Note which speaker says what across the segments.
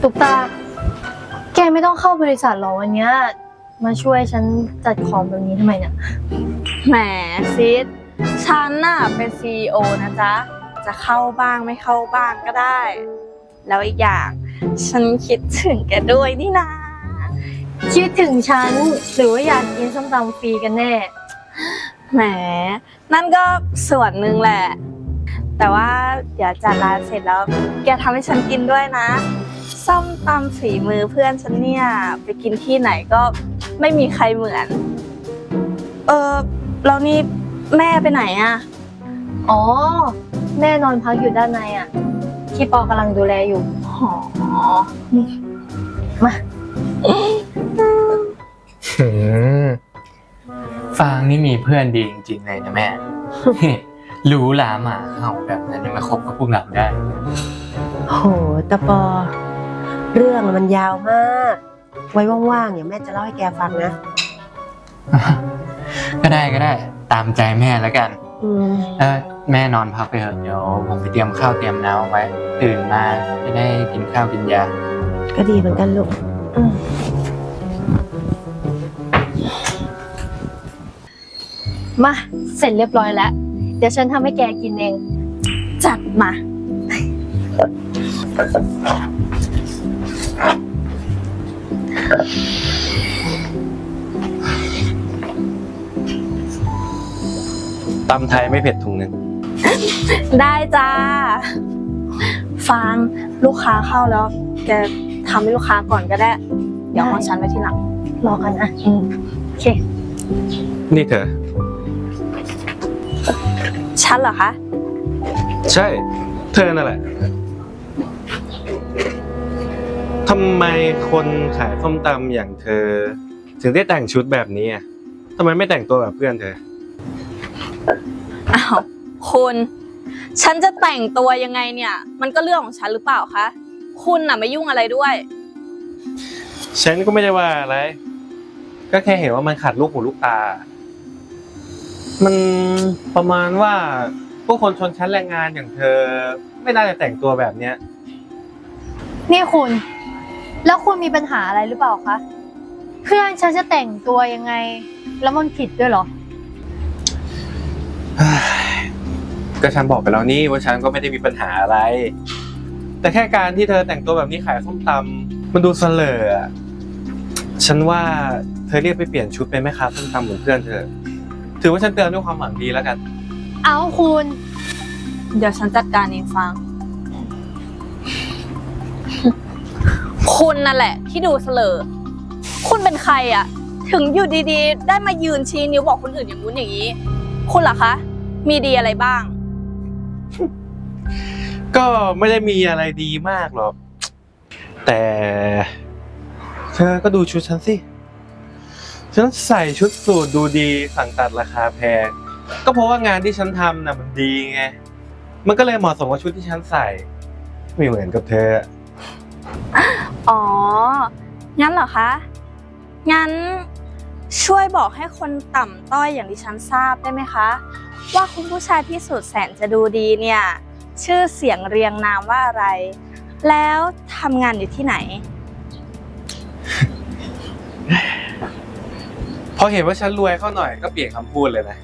Speaker 1: ตุ๊กตา แกไม่ต้องเข้าบริษัทหรอวันเนี้ย มาช่วยฉันจัดของแบบนี้ทำไมเนี่ย
Speaker 2: แหมซิดฉันน่ะเป็นซีอนะจ๊ะ จะเข้าบ้างไม่เข้าบ้างก็ได้ แล้วอีกอย่าง ฉันคิดถึงแกด้วยนี่นะ
Speaker 1: คิดถึงฉันหรือว่าอยากกินส้มตำฟรีกันแน่
Speaker 2: แหม นั่นก็ส่วนหนึ่งแหละ แต่ว่าเดี๋ยวจัดร้านเสร็จแล้ว แกทำให้ฉันกินด้วยนะ ส้มตำฝีมือเพื่อนฉันเนี่ย ไปกินที่ไหนก็ไม่มีใครเหมือน เออแล้วนี่แม่ไปไหนอะ
Speaker 1: อ๋อ แม่นอนพักอยู่ด้านในอะ ที่ปอกำลังดูแลอยู่
Speaker 2: หอ
Speaker 1: มา
Speaker 3: หืมฟางนี่มีเพื่อนดีจริงๆเลยนะแม่ รู้หลาหมาเห่าแบบนั้นยังมาคบกับพวกเราได้
Speaker 4: โหตะปอ เรื่องมันยาวมาก ไว้ว่างๆเดี๋ยวแม่จะเล่าให้แกฟังนะ
Speaker 3: ก็ได้ก็ได้ ตามใจแม่แล้วกัน
Speaker 4: อืม
Speaker 3: เออแม่นอนพักไปเถอะเดี๋ยวผมไปเตรียมข้าวเตรียมน้ำไว้ ตื่นมาจะได้กินข้าวกินยา
Speaker 4: ก็ดีเหมือนกันลูก
Speaker 1: มา เสร็จเรียบร้อยแล้ว เดี๋ยวฉันทำให้แกกินเอง
Speaker 2: จัดมา
Speaker 5: ตำไทยไม่เผ็ดถุงหนึ่ง
Speaker 2: ได้จ้า ฟางลูกค้าเข้าแล้ว แกทำให้ลูกค้าก่อนก็ได้ เดี๋ยวของฉันไว้ทีหลัง
Speaker 1: รอกันอะโอเค
Speaker 5: นี่เธอ
Speaker 2: ฉันเหรอคะ
Speaker 5: ใช่ เธอนั่นแหละทำไมคนขายส้มตำอย่างเธอ ถึงได้แต่งชุดแบบนี้อะทำไมไม่แต่งตัวแบบเพื่อนเธอ
Speaker 2: อ้าวคุณ ฉันจะแต่งตัวยังไงเนี่ย มันก็เรื่องของฉันหรือเปล่าคะ คุณน่ะไม่ยุ่งอะไรด้วย
Speaker 5: ฉันก็ไม่ได้ว่าอะไร ก็แค่เห็นว่ามันขัดลูกหูลูกตา มันประมาณว่าพวกคนชนชั้นแรงงานอย่างเธอ ไม่น่าจะแต่งตัวแบบเนี้ย
Speaker 1: นี่คุณ แล้วคุณมีปัญหาอะไรหรือเปล่าคะ เพื่อนฉันจะแต่งตัวยังไง แล้วมันผิดด้วยเหรอ
Speaker 5: เฮ้ยก็ฉันบอกไปแล้วนี่ว่าฉันก็ไม่ได้มีปัญหาอะไร แต่แค่การที่เธอแต่งตัวแบบนี้ขายส้มตำมันดูเสลออะฉันว่าเธอเรียกไปเปลี่ยนชุดเป็นแม่ค้าส้มตำเหมือนเพื่อนเธอ ถือว่าฉันเตือนด้วยความหวังดีแล้วกัน
Speaker 1: เอาคุณ
Speaker 2: เดี๋ยวฉันจัดการเองฟัง คุณนั่นแหละ ที่ดูเสลอ คุณเป็นใครอะถึงอยู่ดีๆ ได้มายืนชี้นิ้วบอกคนอื่นอย่างงู้นอย่างนี้ คุณล่ะคะ มีดีอะไรบ้าง
Speaker 5: ก็ไม่ได้มีอะไรดีมากหรอก แต่ เธอก็ดูชุดฉันสิ ฉันใส่ชุดสูทดูดีสั่งตัดราคาแพง ก็เพราะว่างานที่ฉันทำน่ะมันดีไง มันก็เลยเหมาะสมกับชุดที่ฉันใส่ ไม่เหมือนกับเธอ
Speaker 2: อ๋อ งั้นเหรอคะ งั้นช่วยบอกให้คนต่ำต้อยอย่างที่ฉันทราบได้ไหมคะ ว่าคุณผู้ชายที่สุดแสนจะดูดีเนี่ย ชื่อเสียงเรียงนามว่าอะไร แล้วทำงานอยู่ที่ไหน
Speaker 5: พอเห็นว่าฉันรวยเข้าหน่อยก็เปลี่ยนคำพูดเลยนะ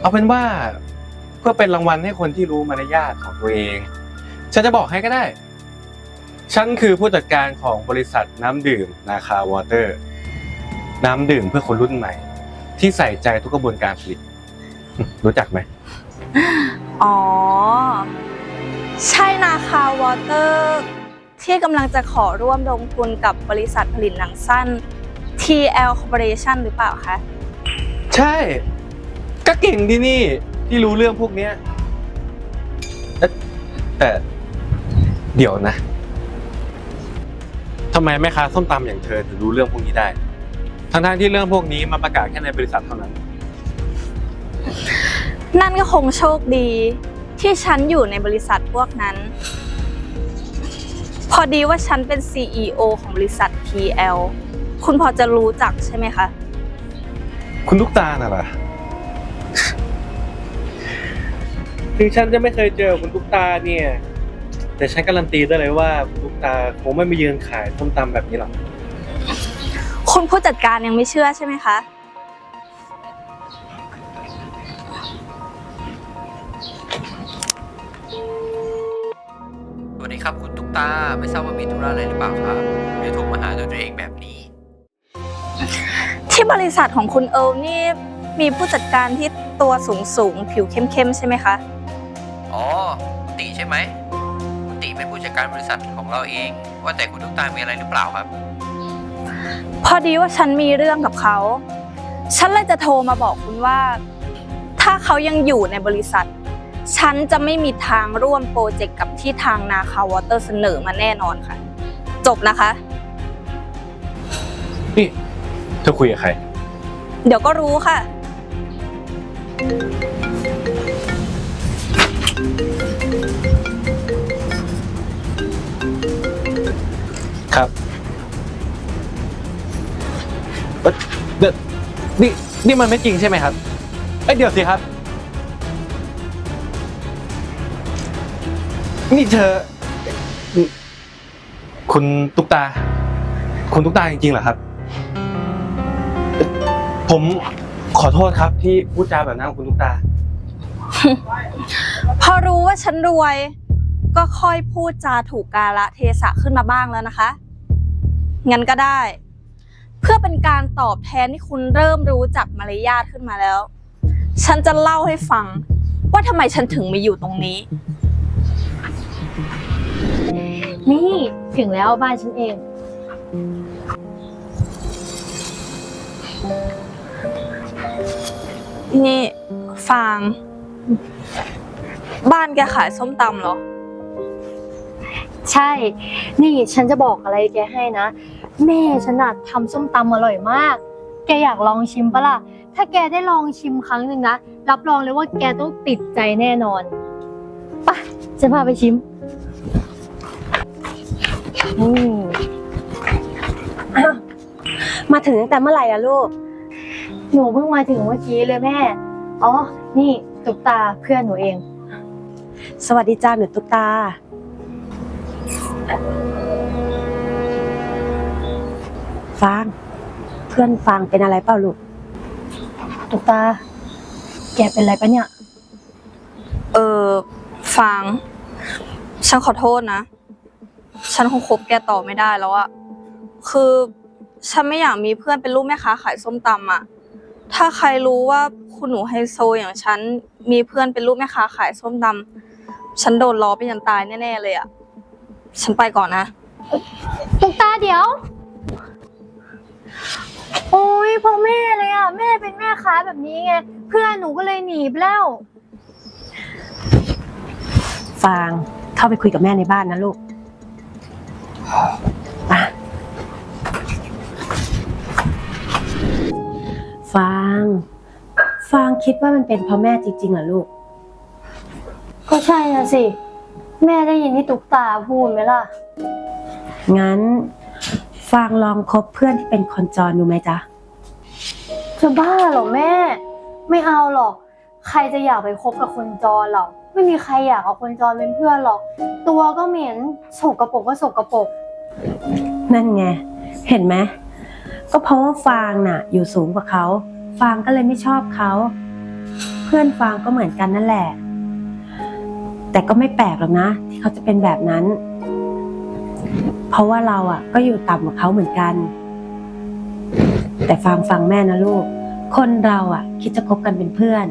Speaker 5: เอาเป็นว่าเพื่อเป็นรางวัลให้คนที่รู้มารยาทของตัวเอง ฉันจะบอกให้ก็ได้ ฉันคือผู้จัดการของบริษัทน้ำดื่มนาคาวอเตอร์ น้ำดื่มเพื่อคนรุ่นใหม่ ที่ใส่ใจทุกกระบวนการผลิต รู้จักไหม
Speaker 2: อ๋อ ใช่นาคาวอเตอร์ ที่กำลังจะขอร่วมลงทุนกับบริษัทผลิตหนังสั้น TL Corporation หรือเปล่าคะ
Speaker 5: ใช่ ก็เก่งที่นี่ที่รู้เรื่องพวกเนี้ยเอ๊ะแต่เดี๋ยวนะทำไมแม่ค้าส้มตำอย่างเธอถึงรู้เรื่องพวกนี้ได้ ทั้งๆที่เรื่องพวกนี้มาประกาศแค่ในบริษัทเท่านั้น
Speaker 2: นั่นก็คงโชคดี ที่ฉันอยู่ในบริษัทพวกนั้น พอดีว่าฉันเป็น CEO ของบริษัท TL คุณพอจะรู้จักใช่ไหมคะ
Speaker 5: คุณลูกตาลน่ะเหรอถึงฉันจะไม่เคยเจอคุณตุ๊กตาเนี่ย แต่ฉันการันตีได้เลยว่าคุณตุ๊กตาคงไม่มายืนขายส้มตำแบบนี้หรอก
Speaker 2: คุณผู้จัดการยังไม่เชื่อใช่ไหมคะ
Speaker 3: สวัสดีครับคุณตุ๊กตา ไม่ทราบว่ามีธุระอะไรหรือเปล่าครับเดี๋ยวโทรมาหาด้วยตัวเองแบบนี้
Speaker 2: ที่บริษัทของคุณเอิร์ลนี่มีผู้จัดการที่ตัวสูงสูงๆผิวเข้มๆใช่ไหมคะ
Speaker 3: อ๋อคุณติใช่ไหมคุณติเป็นผู้จัดการบริษัทของเราเอง ว่าแต่คุณตุ๊กตามีอะไรหรือเปล่าครับ
Speaker 2: พอดีว่าฉันมีเรื่องกับเขา ฉันเลยจะโทรมาบอกคุณว่า ถ้าเขายังอยู่ในบริษัท ฉันจะไม่มีทางร่วมโปรเจกต์กับที่ทางนาคาวอเตอร์เสนอมาแน่นอนค่ะ จบนะคะ
Speaker 5: นี่ เธอคุยกับใคร
Speaker 2: เดี๋ยวก็รู้ค่ะ
Speaker 5: ครับเอ้ยเดี๋ยวนี่นี่มันไม่จริงใช่ไหมครับเอ้ยเดี๋ยวสิครับ นี่เธอนี่คุณตุ๊กตา คุณตุ๊กตาจริงๆเหรอครับเอ่อ ผมขอโทษครับที่พูดจาแบบนั้นกับคุณตุ๊กตา
Speaker 2: พอรู้ว่าฉันรวย ก็ค่อยพูดจาถูกกาละเทศะขึ้นมาบ้างแล้วนะคะ งั้นก็ได้ เพื่อเป็นการตอบแทนที่คุณเริ่มรู้จักมารยาทขึ้นมาแล้ว ฉันจะเล่าให้ฟัง ว่าทำไมฉันถึงมาอยู่ตรงนี้
Speaker 1: นี่ถึงแล้วบ้านฉันเอง
Speaker 2: นี่ฟาง บ้านแกขายส้มตำเหรอ
Speaker 1: ใช่ นี่ฉันจะบอกอะไรแกให้นะ แม่ฉันน่ะทำส้มตำอร่อยมาก แกอยากลองชิมปะล่ะ ถ้าแกได้ลองชิมครั้งหนึ่งนะ รับรองเลยว่าแกต้องติดใจแน่นอนไปะจะพาไปชิม
Speaker 4: อืมอ้าวมาถึงตั้งแต่เมื่อไหร่ล่ะลูก
Speaker 1: หนูเพิ่งมาถึงเมื่อกี้เลยแม่ อ๋อ นี่ตุ๊กตาเพื่อนหนูเอง
Speaker 4: สวัสดีจ้าหนูตุ๊กตา ฟาง เพื่อนฟางเป็นอะไรเปล่าลูก
Speaker 1: ตุ๊กตา แกเป็นอะไรปะเนี่ย
Speaker 2: เออฟางฉันขอโทษนะ ฉันคงคบแกต่อไม่ได้แล้วอะคือ ฉันไม่อยากมีเพื่อนเป็นลูกแม่ค้าขายส้มตำอะ ถ้าใครรู้ว่าคุณหนูไฮโซอย่างฉัน มีเพื่อนเป็นลูกแม่ค้าขายส้มตำฉันโดนล้อไปยันตายแน่ๆเลยอะฉันไปก่อนนะ
Speaker 1: ตุ๊กตาเดี๋ยว โอ้ยพ่อแม่เลยอะ แม่เป็นแม่ค้าแบบนี้ไง เพื่อนหนูก็เลยหนีไปแล้ว
Speaker 4: ฟางเข้าไปคุยกับแม่ในบ้านนะลูกไป ฟาง ฟางคิดว่ามันเป็นเพราะแม่จริงๆเหรอลูก
Speaker 1: ก็ใช่นะสิ แม่ได้ยินที่ตุ๊กตาพูดไหมล่ะ
Speaker 4: งั้น ฟางลองคบเพื่อนที่เป็นคนจรดูไหมจ๊ะ
Speaker 1: จะบ้าเหรอแม่ ไม่เอาหรอก ใครจะอยากไปคบกับคนจรหรอก ไม่มีใครอยากเอาคนจรเป็นเพื่อนหรอก ตัวก็เหม็นสกปรกก็สกปรก
Speaker 4: นั่นไง เห็นไหม ก็เพราะว่าฟางน่ะ อยู่สูงกว่าเขา ฟางก็เลยไม่ชอบเขา เพื่อนฟางก็เหมือนกันนั่นแหละ แต่ก็ไม่แปลกหรอกนะ ที่เขาจะเป็นแบบนั้น เพราะว่าเราอะ ก็อยู่ต่ำกว่าเขาเหมือนกัน แต่ฟางฟังแม่นะลูก คนเราอะ คิดจะคบกันเป็นเพื่อน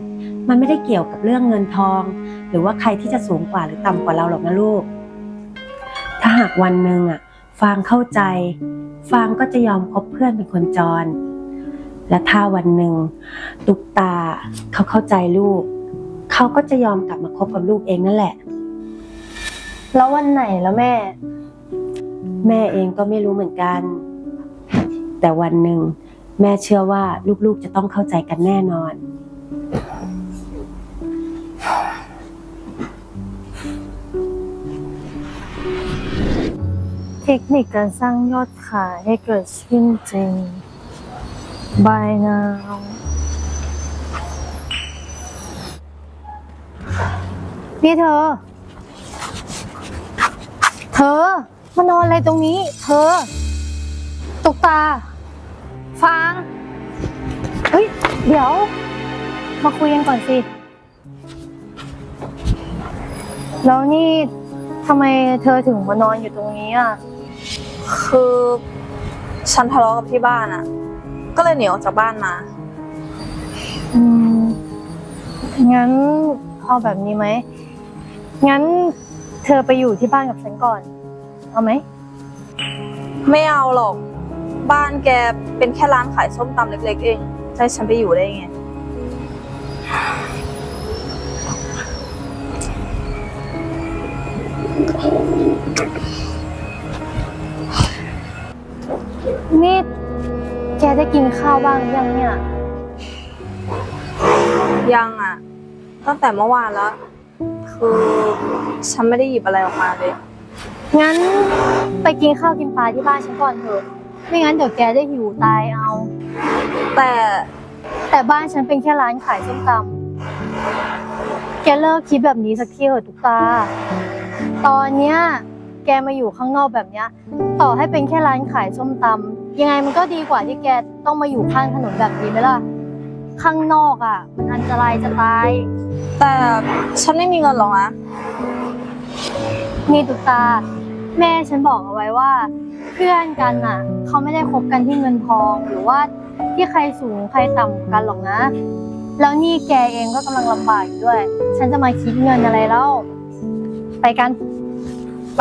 Speaker 4: มันไม่ได้เกี่ยวกับเรื่องเงินทอง หรือว่าใครที่จะสูงกว่าหรือต่ำกว่าเราหรอกนะลูก ถ้าหากวันหนึ่งอะ ฟางเข้าใจ ฟางก็จะยอมคบเพื่อนเป็นคนจร และถ้าวันหนึ่งตุกตาเขาเข้าใจลูก เขาก็จะยอมกลับมาคบกับลูกเองนั่นแหละ
Speaker 1: แล้ววันไหนแล้วแม่
Speaker 4: แม่เองก็ไม่รู้เหมือนกัน แต่วันหนึ่งแม่เชื่อว่าลูกๆจะต้องเข้าใจกันแน่นอน
Speaker 1: เทคนิคการสร้างยอดขายให้เกิดขึ้นจริง Buy now นี่เธอ เธอ มานอนอะไรตรงนี้ เธอ ตกตา ฟาง เฮ้ย เดี๋ยว มาคุยกันก่อนสิ แล้วนี่ทำไมเธอถึงมานอนอยู่ตรงนี้อะ
Speaker 2: คือฉันทะเลาะกับที่บ้านอะก็เลยหนีออกจากบ้านมา
Speaker 1: อืม งั้นเอาแบบนี้ไหม งั้นเธอไปอยู่ที่บ้านกับฉันก่อน เอาไหม
Speaker 2: ไม่เอาหรอก บ้านแกเป็นแค่ร้านขายส้มตำเล็ก ๆ เองจะให้ฉันไปอยู่ได้ไง
Speaker 1: นี่แกได้กินข้าวบ้างหรือยังเนี่ย
Speaker 2: ยังอะตั้งแต่เมื่อวานแล้ว คือฉันไม่ได้หยิบอะไรออกมาเลย
Speaker 1: งั้นไปกินข้าวกินปลาที่บ้านฉันก่อนเถอะ ไม่งั้นเดี๋ยวแกได้หิวตายเอา
Speaker 2: แต่
Speaker 1: แต่บ้านฉันเป็นแค่ร้านขายส้มตำแกเลิกคิดแบบนี้สักทีเถอะทุกตา ตอนเนี้ยแกมาอยู่ข้างนอกแบบเนี้ย ต่อให้เป็นแค่ร้านขายส้มตำ ยังไงมันก็ดีกว่าที่แกต้องมาอยู่ข้างถนนแบบนี้ไหมล่ะ ข้างนอกอะ มันอันตรายจะตาย
Speaker 2: แต่ฉันไม่มีเงินหรอกนะ
Speaker 1: นี่ตุ๊กตา แม่ฉันบอกเอาไว้ว่า เพื่อนกันน่ะ เขาไม่ได้คบกันที่เงินทองหรือว่าที่ใครสูงใครต่ำกว่ากันหรอกนะ แล้วนี่แกเองก็กำลังลำบากอยู่ด้วย ฉันจะมาคิดเงินอะไรแล้ว ไปกันไป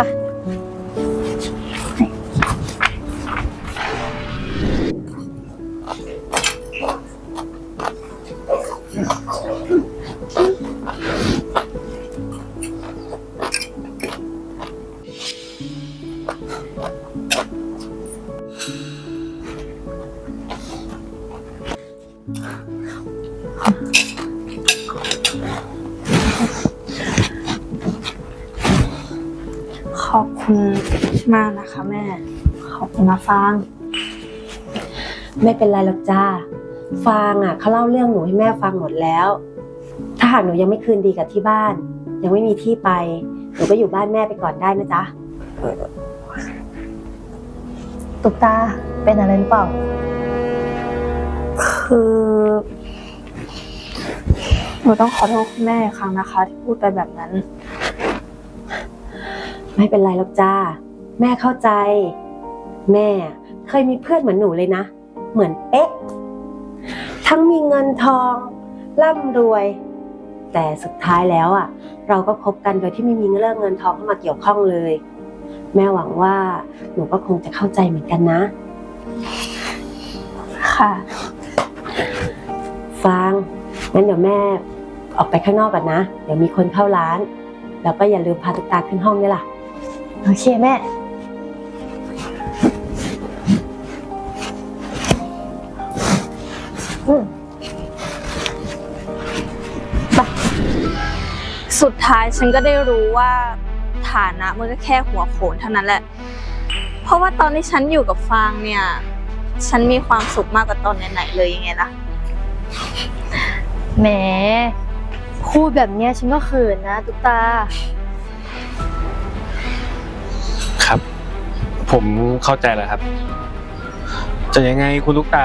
Speaker 2: ขอบคุณมากนะคะแม่ ขอบคุณนะฟาง
Speaker 4: ไม่เป็นไรหรอกจ้า ฟางอะเขาเล่าเรื่องหนูให้แม่ฟังหมดแล้ว ถ้าหากหนูยังไม่คืนดีกับที่บ้าน ยังไม่มีที่ไป หนูก็อยู่บ้านแม่ไปก่อนได้นะจ๊ะ
Speaker 1: ตุ๊กตาเป็นอะไรหรือเปล่า
Speaker 2: คือ หนูต้องขอโทษคุณแม่อีกครั้งนะคะ ที่พูดไปแบบนั้น
Speaker 4: ไม่เป็นไรหรอกจ้า แม่เข้าใจ แม่เคยมีเพื่อนเหมือนหนูเลยนะ เหมือนเป๊ะ ทั้งมีเงินทอง ร่ำรวย แต่สุดท้ายแล้วอะ เราก็คบกันโดยที่ไม่มีเรื่องเงินทองเข้ามาเกี่ยวข้องเลย แม่หวังว่าหนูก็คงจะเข้าใจเหมือนกันนะ
Speaker 2: ค่ะ
Speaker 4: ฟางงั้นเดี๋ยวแม่ออกไปข้างนอกก่อนนะ เดี๋ยวมีคนเข้าร้าน แล้วก็อย่าลืมพาตุ๊กตาขึ้นห้องด้วยล่ะ
Speaker 1: โอเคแม่ อืม
Speaker 2: สุดท้ายฉันก็ได้รู้ว่าฐานะมันก็แค่หัวโขนเท่านั้นแหละ เพราะว่าตอนที่ฉันอยู่กับฟางเนี่ย ฉันมีความสุขมากกว่าตอนไหนๆเลยยังไงล่ะ
Speaker 1: แหมพูดแบบเนี้ยฉันก็เขินนะตุ๊กตา
Speaker 5: ครับ ผมเข้าใจแล้วครับ จะยังไงคุณลูกตา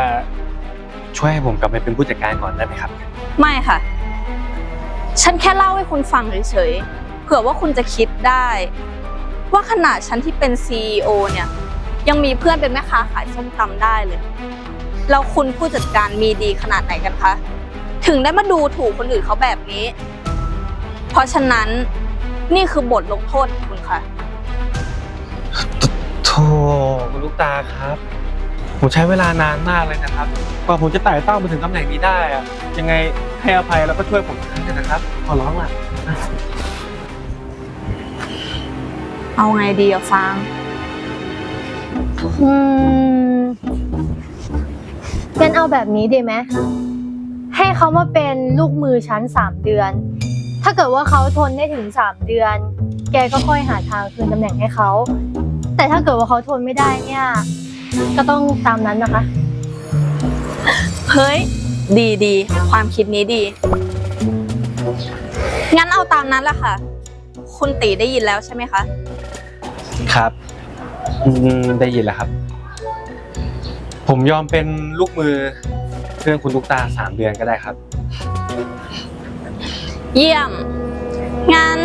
Speaker 5: ช่วยให้ผมกลับไปเป็นผู้จัดการก่อนได้ไหมครับ
Speaker 2: ไม่ค่ะ ฉันแค่เล่าให้คุณฟังเฉยๆ เผื่อว่าคุณจะคิดได้ ว่าขนาดฉันที่เป็น CEO เนี่ย ยังมีเพื่อนเป็นแม่ค้าขายส้มตำได้เลย แล้วคุณผู้จัดการมีดีขนาดไหนกันคะ ถึงได้มาดูถูกคนอื่นเขาแบบนี้ เพราะฉะนั้นนี่คือบทลงโทษของคุณค่ะ
Speaker 5: โธ่คุณลูกตาครับ ผมใช้เวลานานมากเลยนะครับ กว่าผมจะไต่เต้ามาถึงตำแหน่งนี้ได้อะยังไงให้อภัยแล้วก็ช่วยผมสักครั้งหนึงนะครับ ขอร้องล่ะ
Speaker 2: เอาไงดีอะฟาง
Speaker 1: อืมงั้นเอาแบบนี้ดีไหม ให้เขามาเป็นลูกมือฉันสามเดือน ถ้าเกิดว่าเขาทนได้ถึงสามเดือน แกก็ค่อยหาทางคืนตำแหน่งให้เขา แต่ถ้าเกิดว่าเขาทนไม่ได้เนี่ย ก็ต้องตามนั้นนะคะ
Speaker 2: เฮ้ย ดีดี ความคิดนี้ดี งั้นเอาตามนั้นแหละค่ะ คุณตีได้ยินแล้วใช่ไหมคะ
Speaker 5: ครับอืมได้ยินแล้วครับ ผมยอมเป็นลูกมือเพื่อนคุณตุ๊กตาสามเดือนก็ได้ครับ
Speaker 2: เยี่ยม งั้น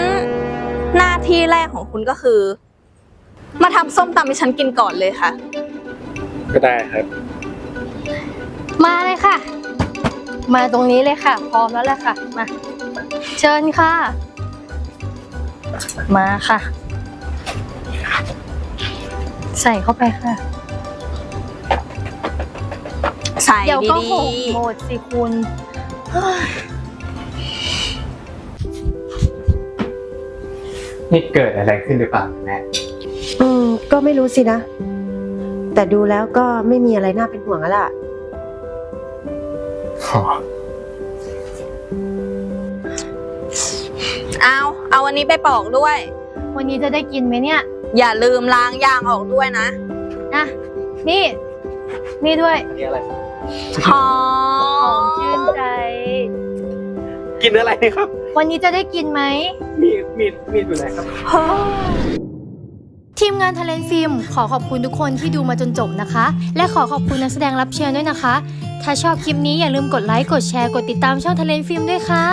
Speaker 2: หน้าที่แรกของคุณก็คือ มาทำส้มตำให้ฉันกินก่อนเลยค่ะ
Speaker 5: ก็ได้ครับ
Speaker 1: มาเลยค่ะ มาตรงนี้เลยค่ะ พร้อมแล้วแหละค่ะ มา เชิญค่ะ มาค่ะ ใส่เข้าไปค่ะ
Speaker 2: ใส่
Speaker 1: เดี๋ยวก็
Speaker 2: ดี
Speaker 1: หกหมดสิคุณเฮ้ย
Speaker 3: นี่เกิดอะไรขึ้นหรือเปล่าแม่
Speaker 4: อืม ก็ไม่รู้สินะ แต่ดูแล้วก็ไม่มีอะไรน่าเป็นห่วงแล้วล่ะ
Speaker 3: อ๋อ
Speaker 2: ๆเอาเอาวันนี้ไปปอกด้วย
Speaker 1: วันนี้จะได้กินไหมเนี่ย
Speaker 2: อย่าลืมล้างยางออกด้วยนะ
Speaker 1: นะนี่ นี่ด้วย
Speaker 5: อันนี้อะไร
Speaker 2: หอ
Speaker 1: หอม
Speaker 2: ม
Speaker 1: ชื่นใจ
Speaker 5: กินอะไรครับ
Speaker 1: วันนี้จะได้กินไหม
Speaker 5: มีดมีดมีดอยู่ไหนครับ
Speaker 1: ทีมงานทะเลนฟิล์มขอขอบคุณทุกคนที่ดูมาจนจบนะคะ และขอขอบคุณนักแสดงรับเชิญด้วยนะคะ ถ้าชอบคลิปนี้อย่าลืมกดไลค์ กดแชร์ กดติดตามช่องทะเลนฟิล์มด้วยค่ะ